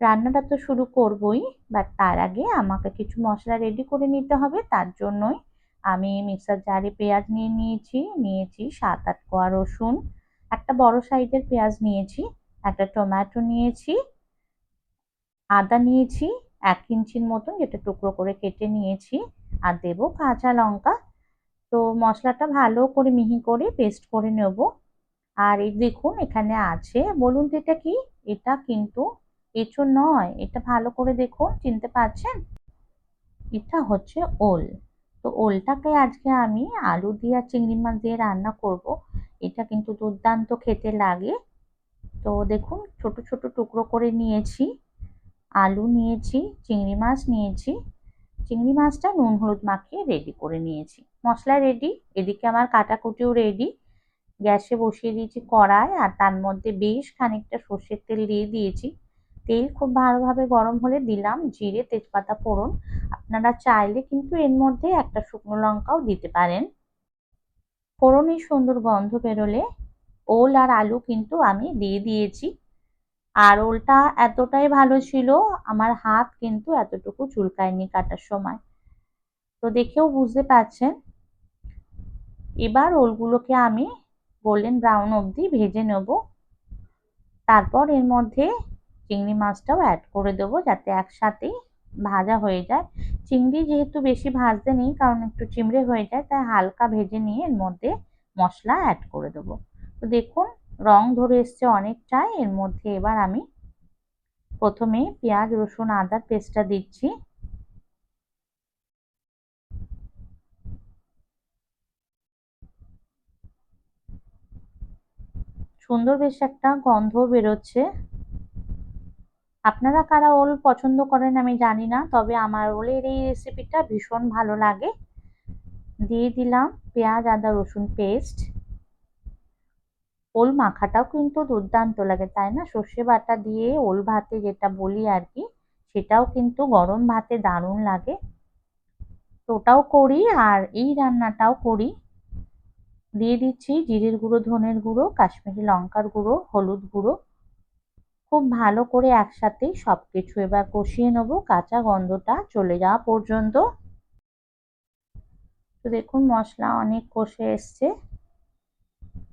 রান্নাটা তো শুরু করবই বাট তার আগে আমাকে কিছু মশলা রেডি করে নিতে হবে, তার জন্যই আমি মিক্সার জারে পেঁয়াজ নিয়ে নিয়েছি নিয়েছি সাত আট কোয়া রসুন, একটা বড় সাইজের পেঁয়াজ নিয়েছি, একটা টমেটো নিয়েছি, আদা নিয়েছি, এক ইঞ্চির মতন যেটা টুকরো করে কেটে নিয়েছি, আর দেবো কাঁচা লঙ্কা। তো মশলাটা ভালো করে মিহি করে পেস্ট করে নেব। আর এই দেখুন এখানে আছে, বলুন তো এটা কি? এটা কিন্তু এঁচড় নয়, এটা ভালো করে দেখুন, চিনতে পারছেন? এটা হচ্ছে ওল। তো ওলটাকে আজকে আমি আলু দিয়ে আর চিংড়ি মাছ দিয়ে রান্না করব। এটা কিন্তু দুর্দান্ত খেতে লাগে। তো দেখুন, ছোট ছোট টুকরো করে নিয়েছি। আলু নিয়েছি, চিংড়ি মাছ নিয়েছি। চিংড়ি মাছটা নুন হলুদ মাখিয়ে রেডি করে নিয়েছি। মশলা রেডি এদিকে আমার কাটাকুটিও রেডি গ্যাসে বসিয়ে দিয়েছি কড়াই আর তার মধ্যে বেশ খানিকটা সর্ষের তেল দিয়ে দিয়েছি। তেল খুব ভালোভাবে গরম হলে দিলাম, জিরে, তেজপাতা, ফোড়ন। আপনারা চাইলে কিন্তু এর মধ্যে একটা শুকনো লঙ্কাও দিতে পারেন। ফোড়নই সুন্দর গন্ধ বেরোলে ওল আর আলু কিন্তু আমি দিয়ে দিয়েছি। আর ওলটা এতটাই ভালো ছিল, আমার হাত কিন্তু এতটুকু চুলকায়নি কাটার সময়। তো দেখেও বুঝতে পারছেন। এবার ওলগুলোকে আমি গোল্ডেন ব্রাউন অবধি ভেজে নেব। তারপর এর মধ্যে চিংড়ি মাছটাও অ্যাড করে দেবো যাতে একসাথেই ভাজা হয়ে যায়। চিংড়ি যেহেতু বেশি ভাজতে নেই, কারণ একটু চিমড়ে হয়ে যায়, তাই হালকা ভেজে নিয়ে এর মধ্যে মশলা অ্যাড করে দেবো। তো দেখুন, রং ধরে এসছে অনেকটাই, এর মধ্যে এবার আমি প্রথমে পেঁয়াজ, রসুন, আদার পেস্টটা দিচ্ছি। সুন্দর বেশ একটা গন্ধ বেরোচ্ছে। আপনারা কারা ওল পছন্দ করেন আমি জানি না, তবে আমার ওলের এই রেসিপিটা ভীষণ ভালো লাগে। দিয়ে দিলাম পেঁয়াজ, আদা, রসুন পেস্ট ওল মাখাটাও কিন্তু দুর্দান্ত লাগে, তাই না? সর্ষে বাটা দিয়ে ওল ভাতে যেটা বলি আর কি, সেটাও কিন্তু গরম ভাতে দারুণ লাগে। তো ওটাও করি আর এই রান্নাটাও করি। দিয়ে দিচ্ছি জিরের গুঁড়ো, ধনের গুঁড়ো, কাশ্মীরি লঙ্কার গুঁড়ো, হলুদ গুঁড়ো। খুব ভালো করে একসাথেই সব কিছু এবার কষিয়ে নেব। কাঁচা গন্ধটা চলে যাওয়া পর্যন্ত। তো দেখুন, মশলা অনেক কষে এসছে।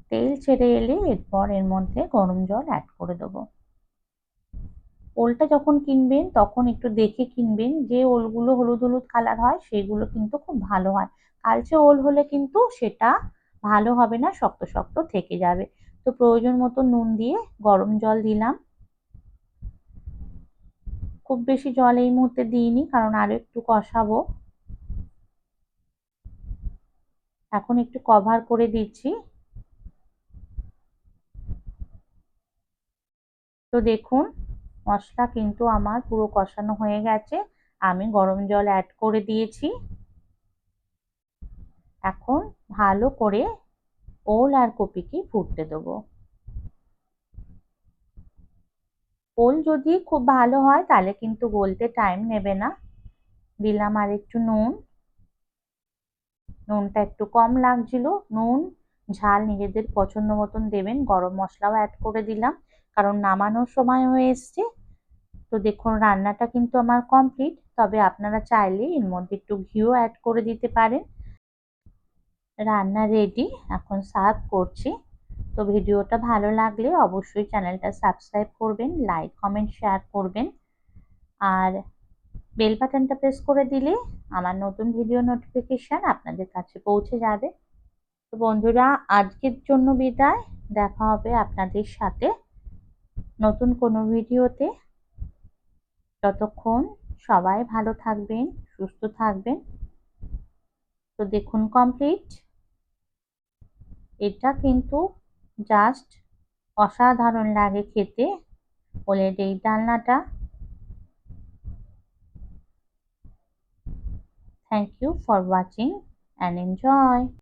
তেল ছেড়ে এলে এরপর এর মধ্যে গরম জল অ্যাড করে দেবো। ওলটা যখন কিনবেন, তখন একটু দেখে কিনবেন যে ওলগুলো হলুদ হলুদ কালার হয়, সেগুলো কিন্তু খুব ভালো হয়। কালচে ওল হলে কিন্তু সেটা ভালো হবে না, শক্ত শক্ত থেকে যাবে। তো প্রয়োজন মতো নুন দিয়ে গরম জল দিলাম। খুব বেশি জল এই মুহূর্তে দিইনি, কারণ আরও একটু কষাবো। এখন একটু কভার করে দিচ্ছি। তো দেখুন, মশলা কিন্তু আমার পুরো কষানো হয়ে গেছে। আমি গরম জল অ্যাড করে দিয়েছি। এখন ভালো করে ওল আর কপিকে ফুটতে দেবো। ওল যদি খুব ভালো হয়, তাহলে কিন্তু গলতে টাইম নেবে না। দিলাম আর একটু নুন। নুনটা একটু কম লাগছিল। নুন, ঝাল নিজেদের পছন্দ মতন দেবেন। গরম মশলাও অ্যাড করে দিলাম, কারণ নামানোর সময় হয়ে এসছে। তো দেখুন, রান্নাটা কিন্তু আমার কমপ্লিট তবে আপনারা চাইলে এর মধ্যে একটু ঘিও অ্যাড করে দিতে পারেন। রান্না রেডি এখন সার্ভ করছি। তো ভিডিওটা ভালো লাগলে অবশ্যই চ্যানেলটা সাবস্ক্রাইব করবেন লাইক কমেন্ট শেয়ার করবেন। আর বেল বাটনটা প্রেস করে দিলে আমার নতুন ভিডিও নোটিফিকেশান আপনাদের কাছে পৌঁছে যাবে। তো বন্ধুরা, আজকের জন্য বিদায়। দেখা হবে আপনাদের সাথে নতুন কোনো ভিডিওতে। ততক্ষণ সবাই ভালো থাকবেন, সুস্থ থাকবেন। তো দেখুন কমপ্লিট এটা কিন্তু জাস্ট অসাধারণ লাগে খেতে। ওলের এই ডালনাটা। Thank you for watching and enjoy